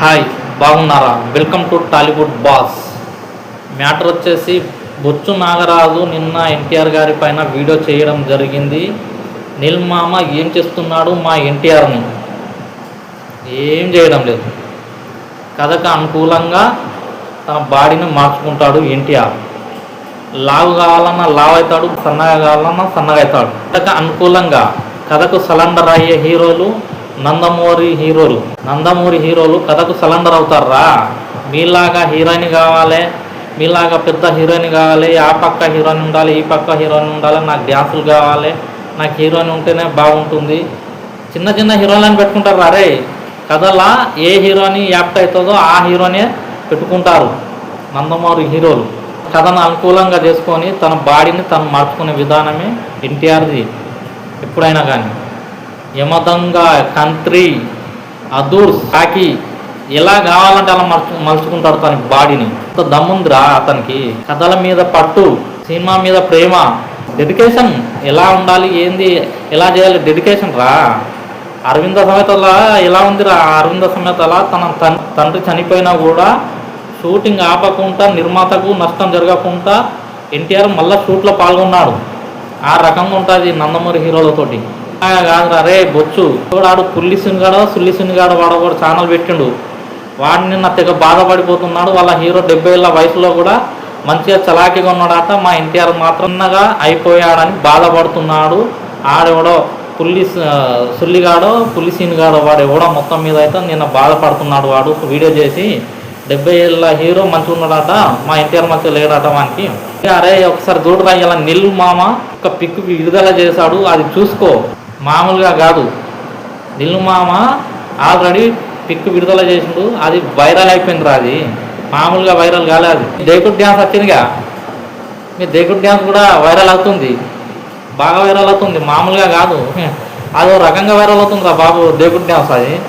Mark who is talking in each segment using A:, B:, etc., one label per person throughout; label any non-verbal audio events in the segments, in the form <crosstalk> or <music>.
A: Hi బాగున్నారా? Welcome to Tollywood boss. Matter వచ్చేసి బొచ్చు నాగరాజు నిన్న ఎన్టీఆర్ గారి పైన వీడియో చేయడం జరిగింది. నిల్మామ ఏం చేస్తున్నాడు మా ఎన్టీఆర్ని? ఏం చేయడం లేదు. కథకు అనుకూలంగా తన బాడీని మార్చుకుంటాడు ఎన్టీఆర్. లావు కావాలన్నా లావు అవుతాడు సన్నగా కావాలన్నా సన్నగా అవుతాడు. కథకు అనుకూలంగా కథకు సలండర్ అయ్యే హీరోలు నందమూరి హీరోలు. నందమూరి హీరోలు కథకు సలండర్ అవుతారా మీలాగా హీరోయిన్ కావాలి మీలాగా పెద్ద హీరోయిన్ కావాలి ఆ పక్క హీరోయిన్ ఉండాలి ఈ పక్క హీరోయిన్ ఉండాలి నాకు డ్యాన్సులు కావాలి నాకు హీరోయిన్ ఉంటేనే బాగుంటుంది. చిన్న చిన్న హీరోయిన్లను పెట్టుకుంటారు అరే కథలా ఏ హీరోని యాప్ట్ అవుతుందో ఆ హీరోనే పెట్టుకుంటారు నందమూరి హీరోలు. కథను అనుకూలంగా చేసుకొని తన బాడీని తను మార్చుకునే విధానమే ఎన్టీఆర్ది. ఎప్పుడైనా కానీ. యమదంగా కంట్రీ అదూర్ సాకి ఎలా కావాలంటే అలా మలుచు మలుచుకుంటాడు తన బాడీని. అంత దమ్ముందిరా అతనికి. కథల మీద పట్టు సినిమా మీద ప్రేమ. డెడికేషన్ ఎలా ఉండాలి ఏంది ఎలా చేయాలి డెడికేషన్ రా. అరవింద సమేతలా ఎలా ఉందిరా అరవింద సమేతల తన తండ్రి చనిపోయినా కూడా షూటింగ్ ఆపకుండా నిర్మాతకు నష్టం జరగకుండా ఎన్టీఆర్ మళ్ళీ షూట్లో పాల్గొన్నాడు. ఆ రకంగా ఉంటుంది నందమూరి హీరోలతోటి. కాదురా రే బొచ్చు. ఆడు పుల్లి సినిగాడో సుల్లి సినిగాడో వాడు కూడా ఛానల్ పెట్టిండు. వాడు నిన్న తెగ బాధపడిపోతున్నాడు. వాళ్ళ హీరో డెబ్బై ఏళ్ళ వయసులో కూడా మంచిగా చలాకీగా ఉన్నాడట. మా ఎన్టీఆర్ మాత్రంగా అయిపోయాడని బాధపడుతున్నాడు. ఆడెవడో పుల్లి సుల్లిగాడో పుల్లి సీనుగాడో వాడు ఎవడో మొత్తం మీద అయితే నిన్న బాధపడుతున్నాడు వాడు. వీడియో చేసి డెబ్బై ఏళ్ళ హీరో మంచిగా ఉన్నాడట. మా ఎన్టీఆర్ మంచిగా లేడట వానికి. అరే ఒకసారి చూడరా ఇలా నిల్లు మామ. ఒక పిక్ విడుదల చేశాడు. అది చూసుకో. మామూలుగా కాదు. నిల్లు మామ ఆల్రెడీ పిక్ విడుదల చేసిండు. అది వైరల్ అయిపోయిందిరా అది. మామూలుగా వైరల్ కాలే అది దేకుడు డ్యాన్స్ వచ్చిందిగా? మీ దేకుడు డ్యాన్స్ కూడా వైరల్ అవుతుంది. బాగా వైరల్ అవుతుంది. మామూలుగా కాదు. అది ఒక రకంగా వైరల్ అవుతుందిరా బాబు దేకుడు డ్యాన్స్ అది.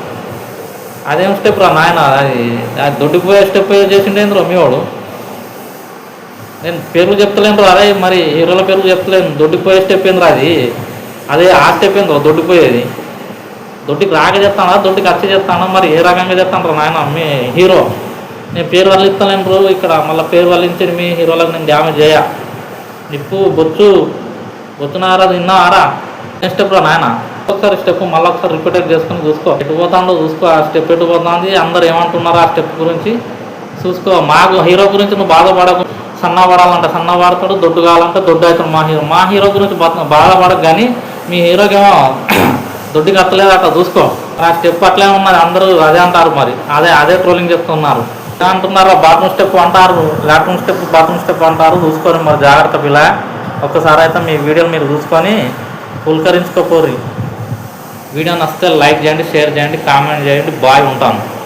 A: అదేం స్టెప్ రా నాయన? అది దొడ్డిపోయే స్టెప్ చేసిండేంద్రో మీ వాడు. నేను పేర్లు చెప్తలేను రా అరే మరి హీరోల పేర్లు చెప్తలేను. దొడ్డిపోయే స్టెప్ ఏంద్రా అది? అదే ఆ స్టెప్ ఏంద్రో దొడ్డిపోయేది. దొడ్డికి రాక చేస్తానా? దొడ్డికి వచ్చి చేస్తానా? మరి ఏ రకంగా చెప్తాను నాయన? మీ హీరో. నేను పేరు వల్లిస్తాను బ్రో ఇక్కడ. మళ్ళీ పేరు వల్లించి మీ హీరోలకు నేను డ్యామేజ్ చేయ. నిప్పు బొచ్చు బొచ్చునారా తిన్నారా నేను స్టెప్ రా నాయన. ఒకసారి స్టెప్ మళ్ళీ ఒకసారి రిపీటెడ్ చేసుకుని చూసుకో. ఎటు పోతాండో చూసుకో. ఆ స్టెప్ ఎటు పోతుంది? అందరు ఏమంటున్నారు ఆ స్టెప్ గురించి చూసుకో. మాకు హీరో గురించి నువ్వు బాధపడకు. సన్న పడాలంటే సన్న దొడ్డు కావాలంటే దొడ్డు అవుతాడు మా హీరో. మా హీరో గురించి బా- బాధపడకు కానీ మీ హీరోకేమో <coughs> దొడ్డుకి కట్టలేదు అట్లా చూసుకో. ఆ స్టెప్ అట్లే ఉన్నది అందరూ అదే అంటారు మరి. అదే అదే ట్రోలింగ్ చేస్తున్నారు. అంటున్నారు బాత్రూమ్ స్టెప్ అంటారు లాట్రూమ్ స్టెప్ బాత్రూమ్ స్టెప్ అంటారు చూసుకొని మరి జాగ్రత్త పిల్ల. ఒక్కసారి అయితే మీ వీడియోలు మీరు చూసుకొని పులకరించుకోపోర్రి. వీడియో నచ్చితే లైక్ చేయండి షేర్ చేయండి కామెంట్ చేయండి బాయ్ ఉంటాను.